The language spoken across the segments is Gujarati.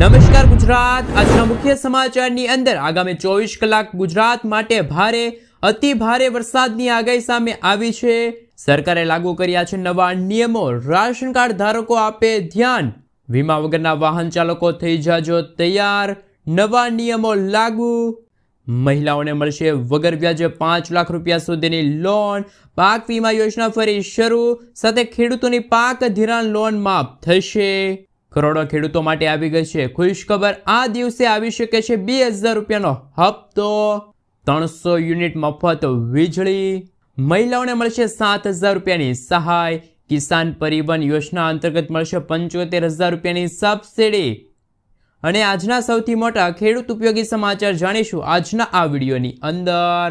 નમસ્કાર ગુજરાત. આજના મુખ્ય સમાચારની અંદર આગામી ચોવીસ કલાક ગુજરાત માટે ભારે, અતિ ભારે વરસાદની આગાહી સામે આવી છે. સરકારે લાગુ કર્યા છે નવા નિયમો. રાશન કાર્ડ ધારકો આપે ધ્યાન. વીમા વગરના વાહન ચાલકો થઈ જાજો તૈયાર. નવા નિયમો લાગુ. મહિલાઓને મળશે વગર વ્યાજે પાંચ લાખ રૂપિયા સુધીની લોન. પાક વીમા યોજના ફરી શરૂ. સાથે ખેડૂતોની પાક ધિરાણ લોન માફ થશે. કરોડો ખેડૂતો માટે આવી ગઈ છે. ખુશખબર આ દિવસે આવી શકે છે બે હજાર રૂપિયાનો હપ્તો. ત્રણસો યુનિટ મફત વીજળી. મહિલાઓને મળશે સાત હજાર રૂપિયાની સહાય. કિસાન પરિવહન યોજના અંતર્ગત મળશે પંચોતેર હજાર રૂપિયાની સબસિડી. અને આજના સૌથી મોટા ખેડૂત ઉપયોગી સમાચાર જાણીશું આજના આ વિડીયોની અંદર.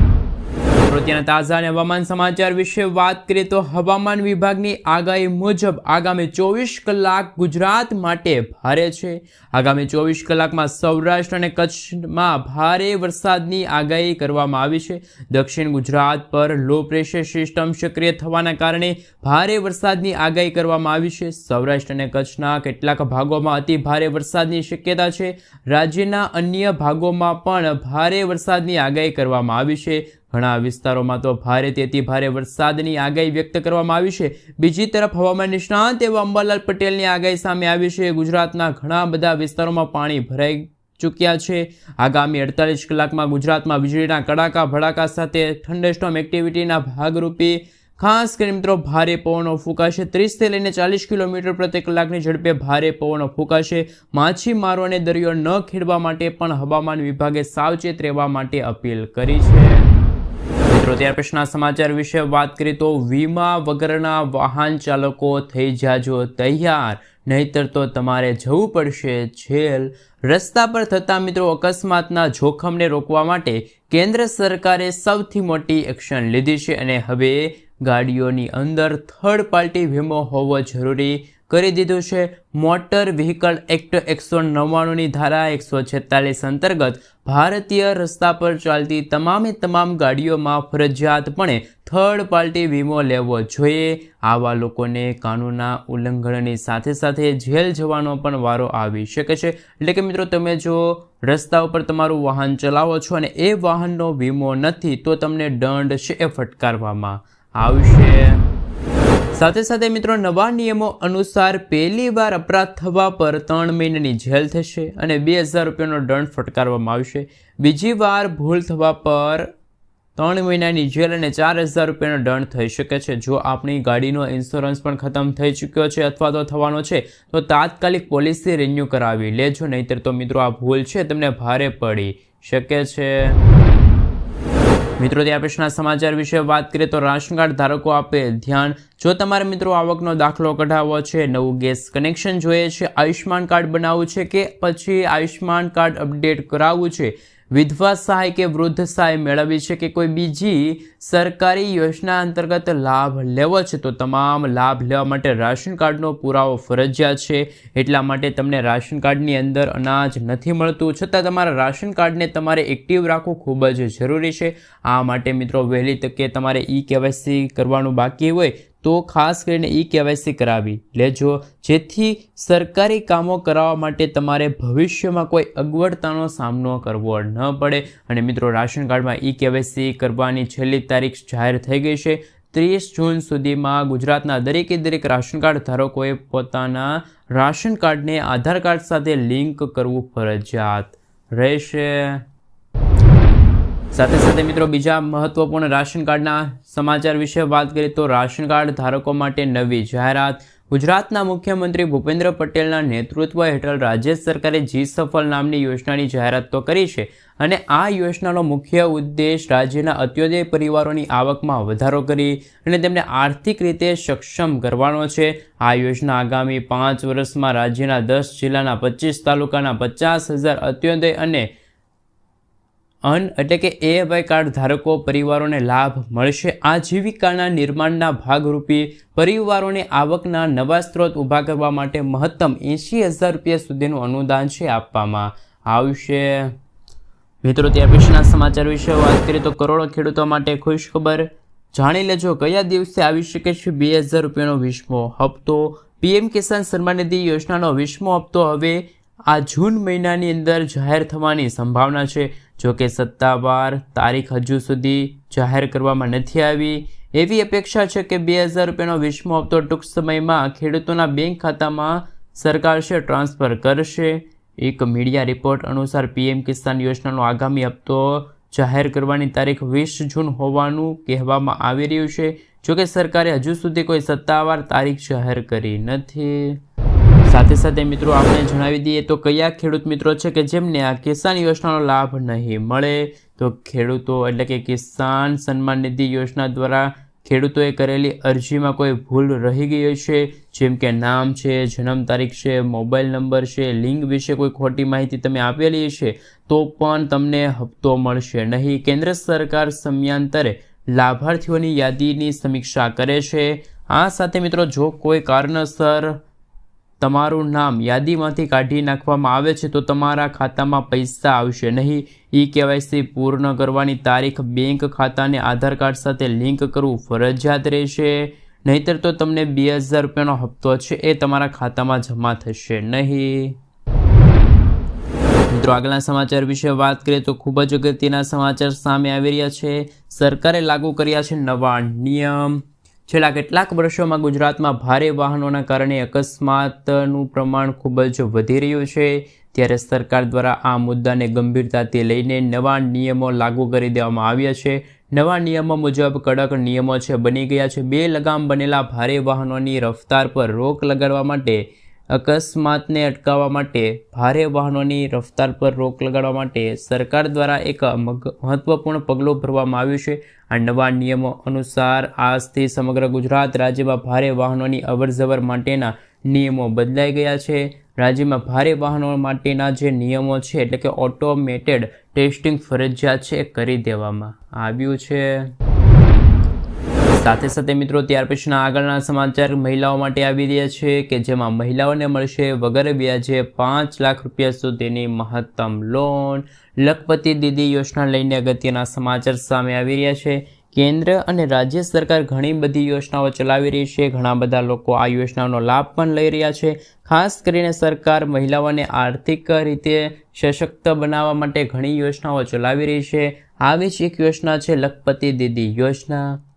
મિત્રો ત્યાંના તાજા અને હવામાન સમાચાર વિશે વાત કરીએ તો હવામાન વિભાગની આગાહી મુજબ આગામી ચોવીસ કલાક ગુજરાત માટે ભારે છે. આગામી ચોવીસ કલાકમાં સૌરાષ્ટ્ર અને કચ્છમાં ભારે વરસાદની આગાહી કરવામાં આવી છે. દક્ષિણ ગુજરાત પર લો પ્રેશર સિસ્ટમ સક્રિય થવાના કારણે ભારે વરસાદની આગાહી કરવામાં આવી છે. સૌરાષ્ટ્ર અને કચ્છના કેટલાક ભાગોમાં અતિ ભારે વરસાદની શક્યતા છે. રાજ્યના અન્ય ભાગોમાં પણ ભારે વરસાદની આગાહી કરવામાં આવી છે. ઘણા વિસ્તારોમાં તો ભારે તેથી ભારે વરસાદની આગાહી વ્યક્ત કરવામાં આવી છે. બીજી તરફ હવામાન નિષ્ણાંત એવા અંબાલાલ પટેલની આગાહી સામે આવી છે. ગુજરાતના ઘણા બધા વિસ્તારોમાં પાણી ભરાઈ ચૂક્યા છે. આગામી અડતાલીસ કલાકમાં ગુજરાતમાં વીજળીના કડાકા, ભડાકા સાથે થંડરસ્ટોમ એક્ટિવિટીના ભાગરૂપે ખાસ કરીને મિત્રો ભારે પવનો ફૂંકાશે. ત્રીસથી લઈને ચાલીસ કિલોમીટર પ્રતિ કલાકની ઝડપે ભારે પવનો ફૂંકાશે. માછીમારોને દરિયો ન ખેડવા માટે પણ હવામાન વિભાગે સાવચેત રહેવા માટે અપીલ કરી છે. મિત્રો, ત્યાર પછીના સમાચાર વિશે વાત કરીએ તો વીમા વગરના વાહન ચાલકો થઈ જાજો તૈયાર, નહીતર તો તમારે જવું પડશે જેલ. રસ્તા પર થતા મિત્રો, અકસ્માતના જોખમને રોકવા માટે કેન્દ્ર સરકારે સૌથી મોટી એક્શન લીધી છે અને હવે ગાડીઓની અંદર થર્ડ પાર્ટી વીમો હોવો જરૂરી કરી દીધું છે. મોટર વ્હીકલ એક્ટ એકસો નવ્વાણુંની ધારા એકસો છેતાલીસ અંતર્ગત ભારતીય રસ્તા પર ચાલતી તમામે તમામ ગાડીઓમાં ફરજિયાતપણે થર્ડ પાર્ટી વીમો લેવો જોઈએ. આવા લોકોને કાનૂનના ઉલ્લંઘનની સાથે સાથે જેલ જવાનો પણ વારો આવી શકે છે. એટલે કે મિત્રો, તમે જો રસ્તા ઉપર તમારું વાહન ચલાવો છો અને એ વાહનનો વીમો નથી, તો તમને દંડ છે એ ફટકારવામાં આવશે. સાથે સાથે મિત્રો, નવા નિયમો અનુસાર પહેલી વાર અપરાધ થવા પર ત્રણ મહિનાની જેલ થશે અને બે હજાર રૂપિયાનો દંડ ફટકારવામાં આવશે. બીજી વાર ભૂલ થવા પર ત્રણ મહિનાની જેલ અને ચાર હજાર રૂપિયાનો દંડ થઈ શકે છે. જો આપણી ગાડીનો ઇન્સ્યોરન્સ પણ ખતમ થઈ ચૂક્યો છે અથવા તો થવાનો છે, તો તાત્કાલિક પોલિસી રિન્યૂ કરાવી લેજો. નહીંતર તો મિત્રો, આ ભૂલ છે, તમને ભારે પડી શકે છે. મિત્રો ત્યાર પછીના સમાચાર વિશે વાત કરીએ તો રાશન કાર્ડ ધારકો આપે ધ્યાન. જો તમારે મિત્રો આવકનો દાખલો કઢાવવો છે, નવું ગેસ કનેક્શન જોઈએ છે, આયુષ્યમાન કાર્ડ બનાવવું છે કે પછી આયુષ્યમાન કાર્ડ અપડેટ કરાવવું છે? વિધવા સહાય કે વૃદ્ધ સહાય મેળવવી છે કે કોઈ બીજી સરકારી યોજના અંતર્ગત લાભ લેવો છે તો તમામ લાભ લેવા માટે રાશન કાર્ડનો પુરાવો ફરજિયાત છે. એટલા માટે તમને રાશન કાર્ડની અંદર અનાજ નથી મળતું. છતાં તમારા રાશન કાર્ડને તમારે એક્ટિવ રાખવું ખૂબ જ જરૂરી છે. આ માટે મિત્રો વહેલી તકે તમારે ઈ કેવાયસી કરવાનું બાકી હોય તો ખાસ કરીને ઈ કેવાયસી કરાવી લેજો. જેથી સરકારી કામો કરાવવા માટે તમારે ભવિષ્યમાં કોઈ અગવડતાનો સામનો કરવો ન પડે. અને મિત્રો, રાશન કાર્ડમાં ઈ કેવાયસી કરવાની છેલ્લી તારીખ જાહેર થઈ ગઈ છે. ત્રીસ જૂન સુધીમાં ગુજરાતના દરેકે દરેક રાશન કાર્ડ ધારકોએ પોતાના રાશન કાર્ડને આધાર કાર્ડ સાથે લિંક કરવું ફરજિયાત રહેશે. સાથે સાથે મિત્રો બીજા મહત્વપૂર્ણ રાશન કાર્ડના સમાચાર વિશે વાત કરીએ તો રાશન કાર્ડ ધારકો માટે નવી જાહેરાત ગુજરાતના મુખ્યમંત્રી ભૂપેન્દ્ર પટેલના નેતૃત્વ હેઠળ રાજ્ય સરકારે જી સફળ નામની યોજનાની જાહેરાત તો કરી છે અને આ યોજનાનો મુખ્ય ઉદ્દેશ રાજ્યના અત્યોદય પરિવારોની આવકમાં વધારો કરી અને તેમને આર્થિક રીતે સક્ષમ કરવાનો છે. આ યોજના આગામી પાંચ વર્ષમાં રાજ્યના દસ જિલ્લાના પચીસ તાલુકાના પચાસ હજાર અત્યોદય અને અન એટલે કે એવાય કાર્ડ ધારકો પરિવારોને લાભ મળશે. આજીવિકાના નિર્માણના ભાગરૂપે પરિવારોને આવકના નવા સ્ત્રોત ઊભા કરવા માટે મહત્તમ એંશી હજાર રૂપિયા સુધીનું અનુદાન છે આપવામાં આવશે. મિત્રો ત્યાં પછીના સમાચાર વિશે વાત કરીએ તો કરોડો ખેડૂતો માટે ખુશ ખબર. જાણી લેજો, કયા દિવસે આવી શકે છે બે હજાર રૂપિયાનો વીસમો હપ્તો? પીએમ કિસાન સન્માન નિધિ યોજનાનો વીસમો હપ્તો હવે આ જૂન મહિનાની અંદર જાહેર થવાની સંભાવના છે. જો કે સત્તાવાર તારીખ હજુ સુધી જાહેર કરવામાં નથી આવી, એવી અપેક્ષા છે કે બે હજાર રૂપિયાનો વીસમો હપ્તો ટૂંક સમયમાં ખેડૂતોના બેંક ખાતામાં સરકાર ટ્રાન્સફર કરશે. એક મીડિયા રિપોર્ટ અનુસાર પીએમ કિસાન યોજનાનો આગામી હપ્તો જાહેર કરવાની તારીખ વીસ જૂન હોવાનું કહેવામાં આવી રહ્યું છે. જોકે સરકારે હજુ સુધી કોઈ સત્તાવાર તારીખ જાહેર કરી નથી. સાથે સાથે મિત્રો આપણે જણાવી દઈએ તો કયા ખેડૂત મિત્રો છે કે જેમને આ કિસાન યોજનાનો લાભ નહીં મળે? તો ખેડૂતો એટલે કે કિસાન સન્માન નિધિ યોજના દ્વારા ખેડૂતોએ કરેલી અરજીમાં કોઈ ભૂલ રહી ગઈ છે જેમ કે નામ છે, જન્મ તારીખ છે, મોબાઈલ નંબર છે લિંક વિશે કોઈ ખોટી માહિતી તમે આપેલી છે તો પણ તમને હપ્તો મળશે નહીં. કેન્દ્ર સરકાર સમયાંતરે લાભાર્થીઓની યાદીની સમીક્ષા કરે છે. આ સાથે મિત્રો જો કોઈ કારણસર તમારું નામ યાદીમાંથી કાઢી નાખવામાં આવે છે, તો તમારા ખાતામાં પૈસા આવશે. નહીં, ઈ કેવાયસી પૂર્ણ કરવાની તારીખ બેંક ખાતાને આધાર કાર્ડ સાથે લિંક કરવું ફરજિયાત રહેશે. નહીતર તો તમને બે હજાર રૂપિયાનો હપ્તો છે, એ તમારા ખાતામાં જમા થશે. નહીં. મિત્રો, આગળના સમાચાર વિશે વાત કરીએ તો ખૂબ જ અગત્યના સમાચાર સામે આવી રહ્યા છે. સરકારે લાગુ કર્યા છે નવા નિયમ. છેલ્લા કેટલાક વર્ષોમાં ગુજરાતમાં ભારે વાહનોના કારણે અકસ્માતનું પ્રમાણ ખૂબ જ વધી રહ્યું છે. ત્યારે સરકાર દ્વારા આ મુદ્દાને ગંભીરતાથી લઈને નવા નિયમો લાગુ કરી દેવામાં આવ્યા છે. નવા નિયમો મુજબ કડક નિયમો છે, બની ગયા છે. બે લગામ બનેલા ભારે વાહનોની રફતાર પર રોક લગાડવા માટે અકસ્માતને અટકાવવા માટે ભારે વાહનોની રફતાર પર રોક લગાડવા માટે સરકાર દ્વારા એક મહત્વપૂર્ણ પગલું ભરવામાં આવ્યું છે. આ નવા નિયમો અનુસાર આજથી સમગ્ર ગુજરાત રાજ્યમાં ભારે વાહનોની અવરજવર માટેના નિયમો બદલાઈ ગયા છે. રાજ્યમાં ભારે વાહનો માટેના જે નિયમો છે, એટલે કે ઓટોમેટેડ ટેસ્ટિંગ ફરજિયાત છે કરી દેવામાં આવ્યું છે. સાથે સાથે મિત્રો, ત્યાર પછીના આગળના સમાચાર મહિલાઓ માટે આવી રહ્યા છે કે જેમાં મહિલાઓને મળશે વગર વ્યાજે પાંચ લાખ રૂપિયા સુધીની મહત્તમ લોન. લખપતિ દીદી યોજના લઈને અગત્યના સમાચાર સામે આવી રહ્યા છે. કેન્દ્ર અને રાજ્ય સરકાર ઘણી બધી યોજનાઓ ચલાવી રહી છે. ઘણા બધા લોકો આ યોજનાનો લાભ પણ લઈ રહ્યા છે. ખાસ કરીને સરકાર મહિલાઓને આર્થિક રીતે સશક્ત બનાવવા માટે ઘણી યોજનાઓ ચલાવી રહી છે. આવી જ એક યોજના છે લખપતિ દીદી યોજના.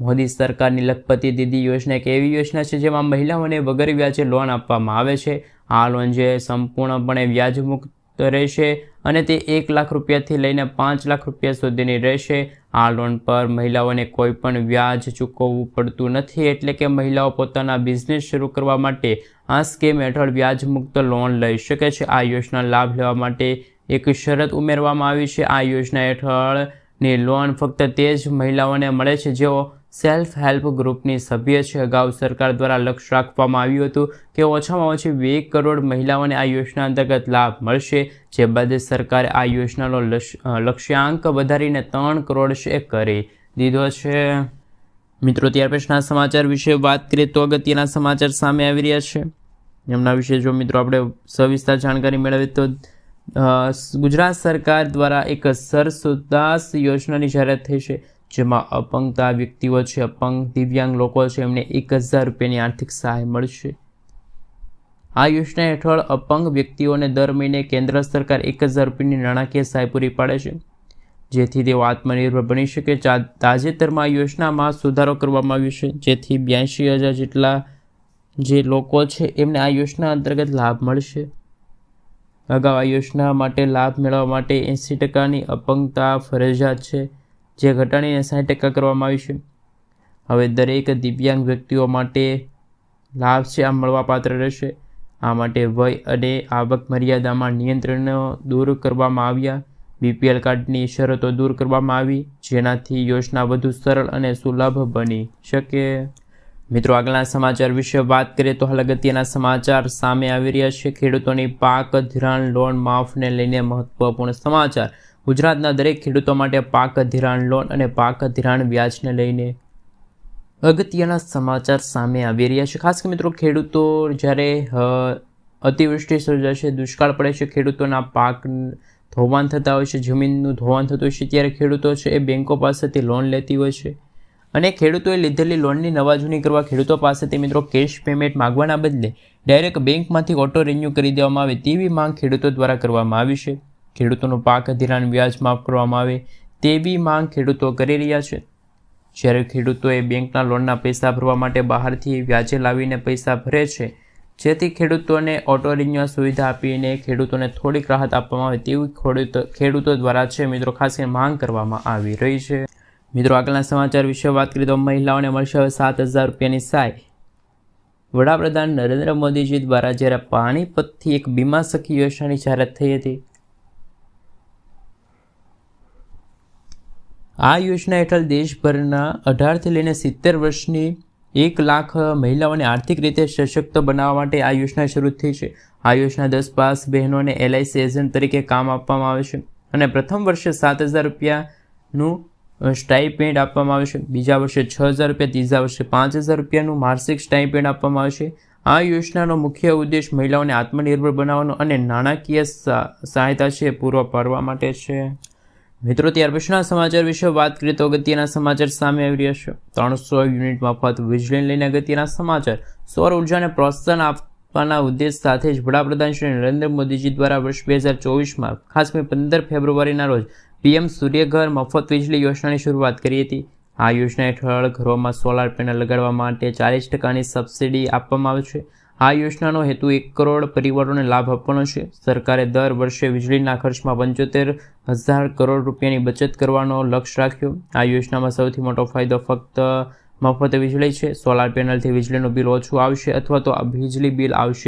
મોદી સરકારની લખપતિ દીદી યોજના એક એવી યોજના છે જેમાં મહિલાઓને વગર વ્યાજે લોન આપવામાં આવે છે. આ લોન જે સંપૂર્ણપણે વ્યાજમુક્ત રહેશે અને તે એક લાખ રૂપિયાથી લઈને પાંચ લાખ રૂપિયા સુધીની રહેશે. આ લોન પર મહિલાઓને કોઈ પણ વ્યાજ ચૂકવવું પડતું નથી એટલે કે મહિલાઓ પોતાના બિઝનેસ શરૂ કરવા માટે આ સ્કીમ હેઠળ વ્યાજમુક્ત લોન લઈ શકે છે. આ યોજના લાભ લેવા માટે એક શરત ઉમેરવામાં આવી છે. આ યોજના હેઠળની લોન ફક્ત તે જ મહિલાઓને મળે છે જેઓ સેલ્ફ હેલ્પ ગ્રુપની સભ્ય છે. અગાઉ સરકાર દ્વારા લક્ષ્ય રાખવામાં આવ્યું હતું કે ઓછામાં ઓછી બે કરોડ મહિલાઓને આ યોજના અંતર્ગત લાભ મળશે, જે બાદ સરકારે આ યોજનાનો લક્ષ્યાંક વધારીને ત્રણ કરોડ છે કરી દીધો છે. મિત્રો, ત્યાર પછીના સમાચાર વિશે વાત કરીએ તો અગત્યના સમાચાર સામે આવી રહ્યા છે. એમના વિશે જો મિત્રો આપણે સવિસ્તાર જાણકારી મેળવીએ તો ગુજરાત સરકાર દ્વારા એક સરસુદાસ યોજનાની જાહેરાત થઈ છે. જેમાં અપંગતા વ્યક્તિઓ છે, અપંગ દિવ્યાંગ લોકો છે, એમને એક હજાર રૂપિયાની આર્થિક સહાય મળશે. આ યોજના હેઠળ અપંગ વ્યક્તિઓને દર મહિને કેન્દ્ર સરકાર એક હજાર રૂપિયાની નાણાકીય સહાય પૂરી પાડે છે. જેથી તેઓ આત્મનિર્ભર બની શકે. તાજેતરમાં આ યોજનામાં સુધારો કરવામાં આવ્યો છે. જેથી બ્યાસી હજાર જેટલા જે લોકો છે, એમને આ યોજના અંતર્ગત લાભ મળશે. અગાઉ આ યોજના માટે લાભ મેળવવા માટે એંસી ટકાની અપંગતા ફરજિયાત છે. જે ઘટાડીને સાઠ ટકા કરવામાં આવી છે. હવે દરેક દિવ્યાંગ વ્યક્તિઓ માટે લાભ છે, આ મળવાપાત્ર રહેશે. આ માટે વય અને આવક મર્યાદામાં નિયંત્રણો દૂર કરવામાં આવ્યા. બીપીએલ કાર્ડની શરતો દૂર કરવામાં આવી, જેનાથી યોજના વધુ સરળ અને સુલભ બની શકે. મિત્રો, આગળના સમાચાર વિશે વાત કરીએ તો હાલ અગત્યના સમાચાર સામે આવી રહ્યા છે. ખેડૂતોની પાક, ધિરાણ, લોન, માફને લઈને મહત્વપૂર્ણ સમાચાર. ગુજરાતના દરેક ખેડૂતો માટે પાક ધિરાણ લોન અને પાક ધિરાણ વ્યાજને લઈને અગત્યના સમાચાર સામે આવી રહ્યા છે. ખાસ કે મિત્રો ખેડૂતો જ્યારે અતિવૃષ્ટિ સર્જાશે દુષ્કાળ પડે છે, ખેડૂતોના પાક ધોવાણ થતા હોય છે, જમીનનું ધોવાણ થતું હોય છે, ત્યારે ખેડૂતો છે એ બેન્કો પાસેથી લોન લેતી હોય છે. અને ખેડૂતોએ લીધેલી લોનની નવાજૂની કરવા ખેડૂતો પાસેથી મિત્રો કેશ પેમેન્ટ માગવાના બદલે ડાયરેક્ટ બેંકમાંથી ઓટો રિન્યૂ કરી દેવામાં આવે તેવી માંગ ખેડૂતો દ્વારા કરવામાં આવી છે. ખેડૂતોનું પાક ધિરાણ વ્યાજ માફ કરવામાં આવે તેવી માંગ ખેડૂતો કરી રહ્યા છે. જ્યારે ખેડૂતોએ બેંકના લોનના પૈસા ભરવા માટે બહારથી વ્યાજે લાવીને પૈસા ભરે છે, જેથી ખેડૂતોને ઓટો રિન્યુઅલ સુવિધા આપીને ખેડૂતોને થોડીક રાહત આપવામાં આવે તેવી ખેડૂતો ખેડૂતો દ્વારા છે મિત્રો, ખાસ માંગ કરવામાં આવી રહી છે. મિત્રો, આગળના સમાચાર વિશે વાત કરીએ તો મહિલાઓને મળશે હવે સાત હજાર રૂપિયાની સહાય. વડાપ્રધાન નરેન્દ્ર મોદીજી દ્વારા જ્યારે પાણીપતથી એક બીમા સખી યોજનાની જાહેરાત થઈ હતી આ યોજના હેઠળ દેશભરના અઢારથી લઈને સિત્તેર વર્ષની એક લાખ મહિલાઓને આર્થિક રીતે સશક્ત બનાવવા માટે આ યોજના શરૂ થઈ છે. આ યોજના દસ પાસ બહેનોને એલઆઈસી એજન્ટ તરીકે કામ આપવામાં આવે છે અને પ્રથમ વર્ષે સાત હજાર રૂપિયાનું સ્ટાઇપેન્ડ આપવામાં આવે છે. બીજા વર્ષે છ હજાર રૂપિયા, ત્રીજા વર્ષે પાંચ હજાર રૂપિયાનું માસિક સ્ટાઇપેન્ડ આપવામાં આવે છે. આ યોજનાનો મુખ્ય ઉદ્દેશ મહિલાઓને આત્મનિર્ભર બનાવવાનો અને નાણાકીય સહાયતા છે એ પૂરો પાડવા માટે છે. મિત્રો, ત્યાર પછીના સમાચાર વિશે વાત કરીએ તો અગત્યના સમાચાર સામે આવી રહ્યા છે. ત્રણસો યુનિટ મફત વીજળી લઈને અગત્યના સમાચાર. સૌર ઉર્જાને પ્રોત્સાહન આપવાના ઉદ્દેશ સાથે જ વડાપ્રધાન શ્રી નરેન્દ્ર મોદીજી દ્વારા વર્ષ બે હજાર ચોવીસમાં, ખાસ કરીને પંદર ફેબ્રુઆરીના રોજ, પીએમ સૂર્યઘર મફત વીજળી યોજનાની શરૂઆત કરી હતી. આ યોજના હેઠળ ઘરોમાં સોલાર પેનલ લગાડવા માટે ચાલીસ ટકાની સબસિડી આપવામાં આવે છે. આ યોજનાનો હેતુ એક કરોડ પરિવારોને લાભ આપવાનો છે. સરકારે દર વર્ષે વીજળીના ખર્ચમાં પંચોતેર હજાર કરોડ રૂપિયાની બચત કરવાનો લક્ષ્ય રાખ્યો. આ યોજનામાં સૌથી મોટો ફાયદો ફક્ત મફત વીજળી છે. સોલાર પેનલથી વીજળીનું બિલ ઓછું આવશે અથવા તો વીજળી બિલ આવશે.